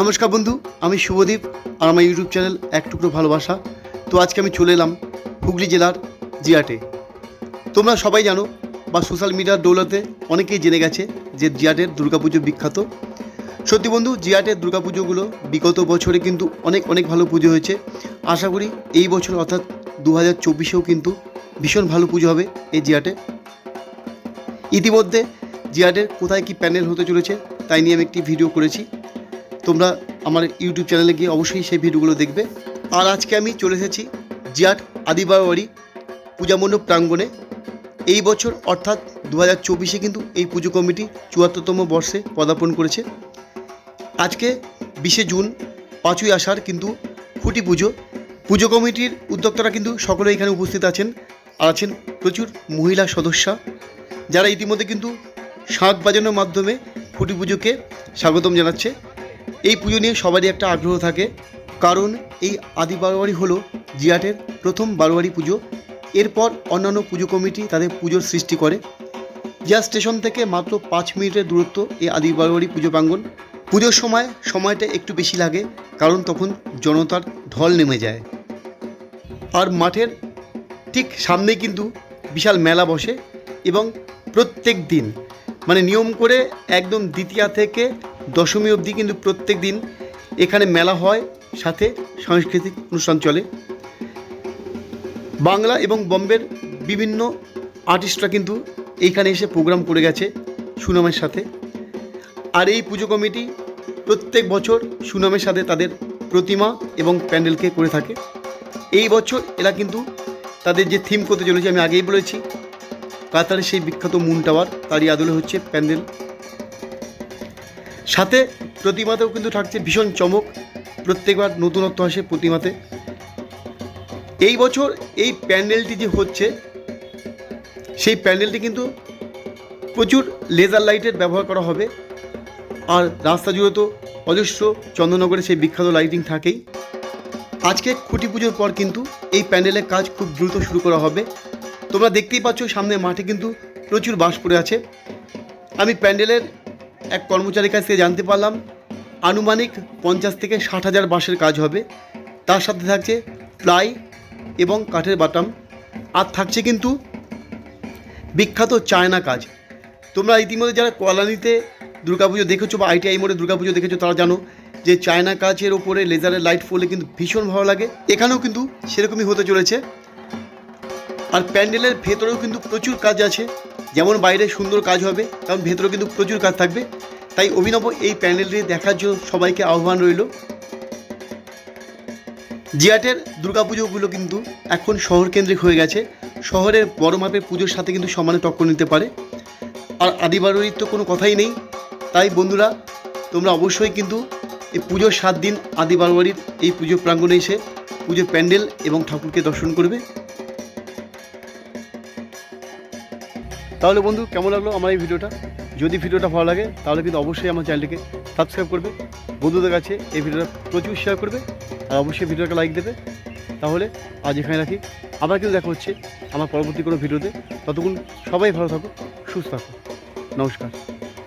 নমস্কার বন্ধু, আমি শুভদীপ আর আমার ইউটিউব চ্যানেল এক টুকরো ভালোবাসা। তো আজকে আমি চলে এলাম হুগলি জেলার জিয়াটে। তোমরা সবাই জানো, বা সোশ্যাল মিডিয়ার দৌলতে অনেকেই জেনে গেছে যে জিয়াটের দুর্গাপুজো বিখ্যাত। সত্যি বন্ধু, জিয়াটের দুর্গাপুজোগুলো বিগত বছরে কিন্তু অনেক অনেক ভালো পুজো হয়েছে। আশা করি এই বছর অর্থাৎ দু হাজার চব্বিশেও কিন্তু ভীষণ ভালো পুজো হবে এই জিয়াটে। ইতিমধ্যে জিয়াটের কোথায় কি প্যানেল হতে চলেছে, তাই নিয়ে আমি একটি ভিডিও করেছি। তোমরা আমার ইউটিউব চ্যানেলে গিয়ে অবশ্যই সেই ভিডিওগুলো দেখবে। আর আজকে আমি চলে এসেছি জিয়াট আদিবাড়ি পূজামণ্ডপ প্রাঙ্গণে। এই বছর অর্থাৎ দু হাজার চব্বিশে কিন্তু এই পুজো কমিটি চুয়াত্তরতম বর্ষে পদার্পণ করেছে। আজকে বিশে জুন পাঁচই আষাঢ় কিন্তু খুঁটি পুজো। পুজো কমিটির উদ্যোক্তারা কিন্তু সকলে এখানে উপস্থিত আছেন। আর আছেন প্রচুর মহিলা সদস্যা। যারা ইতিমধ্যে কিন্তু শাঁখ বাজানোর মাধ্যমে খুঁটি পুজোকে স্বাগতম জানাচ্ছে। এই পুজো নিয়ে সবারই একটা আগ্রহ থাকে। কারণ এই আদি বারোয়ারি হলো জিয়াটের প্রথম বারোয়ারি পুজো। এরপর অন্যান্য পুজো কমিটি তাদের পুজোর সৃষ্টি করে। জিয়া স্টেশন থেকে মাত্র পাঁচ মিনিটের দূরত্ব এই আদি বারোয়ারি পুজো প্রাঙ্গণ। পুজোর সময় সময়টা একটু বেশি লাগে, কারণ তখন জনতার ঢল নেমে যায়। আর মাঠের ঠিক সামনেই কিন্তু বিশাল মেলা বসে এবং প্রত্যেক দিন মানে নিয়ম করে একদম দ্বিতীয়া থেকে দশমী অবধি কিন্তু প্রত্যেক দিন এখানে মেলা হয়, সাথে সাংস্কৃতিক অনুষ্ঠান চলে। বাংলা এবং বম্বের বিভিন্ন আর্টিস্টরা কিন্তু এইখানে এসে প্রোগ্রাম করে গেছে সুনামের সাথে। আর এই পুজো কমিটি প্রত্যেক বছর সুনামের সাথে তাদের প্রতিমা এবং প্যান্ডেলকে করে থাকে। এই বছর এরা কিন্তু তাদের যে থিম করতে চলেছে, আমি আগেই বলেছি, কাতারের সেই বিখ্যাত মুন টাওয়ার তারই আদলে হচ্ছে প্যান্ডেল। সাথে প্রতিমাতেও কিন্তু থাকছে ভীষণ চমক। প্রত্যেকবার নতুনত্ব আসে প্রতিমাতে। এই বছর এই প্যান্ডেলটি যে হচ্ছে, সেই প্যান্ডেলটি কিন্তু প্রচুর লেজার লাইটের ব্যবহার করা হবে। আর রাস্তা জুড়ে তো অজস্র চন্দননগরে সেই বিখ্যাত লাইটিং থাকেই। আজকে খুঁটি পুজোর পর কিন্তু এই প্যান্ডেলের কাজ খুব দ্রুত শুরু করা হবে। তোমরা দেখতেই পাচ্ছ সামনে মাঠে কিন্তু প্রচুর বাঁশ পড়ে আছে। আমি প্যান্ডেলের এক কর্মচারীর কাছ থেকে জানতে পারলাম, আনুমানিক পঞ্চাশ থেকে ষাট হাজার বাঁশের কাজ হবে। তার সাথে থাকছে প্লাই এবং কাঠের বাটাম। আর থাকছে কিন্তু বিখ্যাত চায়না কাজ। তোমরা ইতিমধ্যে যারা কলানিতে দুর্গাপুজো দেখেছ বা আইটিআই মোড়ে দুর্গাপুজো দেখেছ, তারা জানো যে চায়না কাজের ওপরে লেজারের লাইট ফলে কিন্তু ভীষণ ভালো লাগে। এখানেও কিন্তু সেরকমই হতে চলেছে। আর প্যান্ডেলের ভেতরেও কিন্তু প্রচুর কাজ আছে। যেমন বাইরে সুন্দর কাজ হবে, তেমন ভেতরে কিন্তু প্রচুর কাজ থাকবে। তাই অভিনব এই প্যান্ডেলটি দেখার জন্য সবাইকে আহ্বান রইল। জিয়াটের দুর্গাপুজোগুলো কিন্তু এখন শহর কেন্দ্রিক হয়ে গেছে। শহরের বড় মাপের পুজোর সাথে কিন্তু সমানে টক্কর নিতে পারে। আর আদিবাড়ির তো কোনো কথাই নেই। তাই বন্ধুরা, তোমরা অবশ্যই কিন্তু এই পুজোর সাত দিন আদি বারোয়ারির এই পুজো প্রাঙ্গণে এসে পুজোর প্যান্ডেল এবং ঠাকুরকে দর্শন করবে। তাহলে বন্ধু, কেমন লাগল আমার এই ভিডিওটা? যদি ভিডিওটা ভালো লাগে, তাহলে কিন্তু অবশ্যই আমার চ্যানেলটিকে সাবস্ক্রাইব করবে। বন্ধুদের কাছে এই ভিডিওটা প্রচুর শেয়ার করবে, আর অবশ্যই ভিডিওটা লাইক দেবে। তাহলে আজ এখানে রাখি। আবার কিন্তু দেখা হচ্ছে আমার পরবর্তী কোনো ভিডিওতে। ততক্ষণ সবাই ভালো থাকো, সুস্থ থাকো। নমস্কার।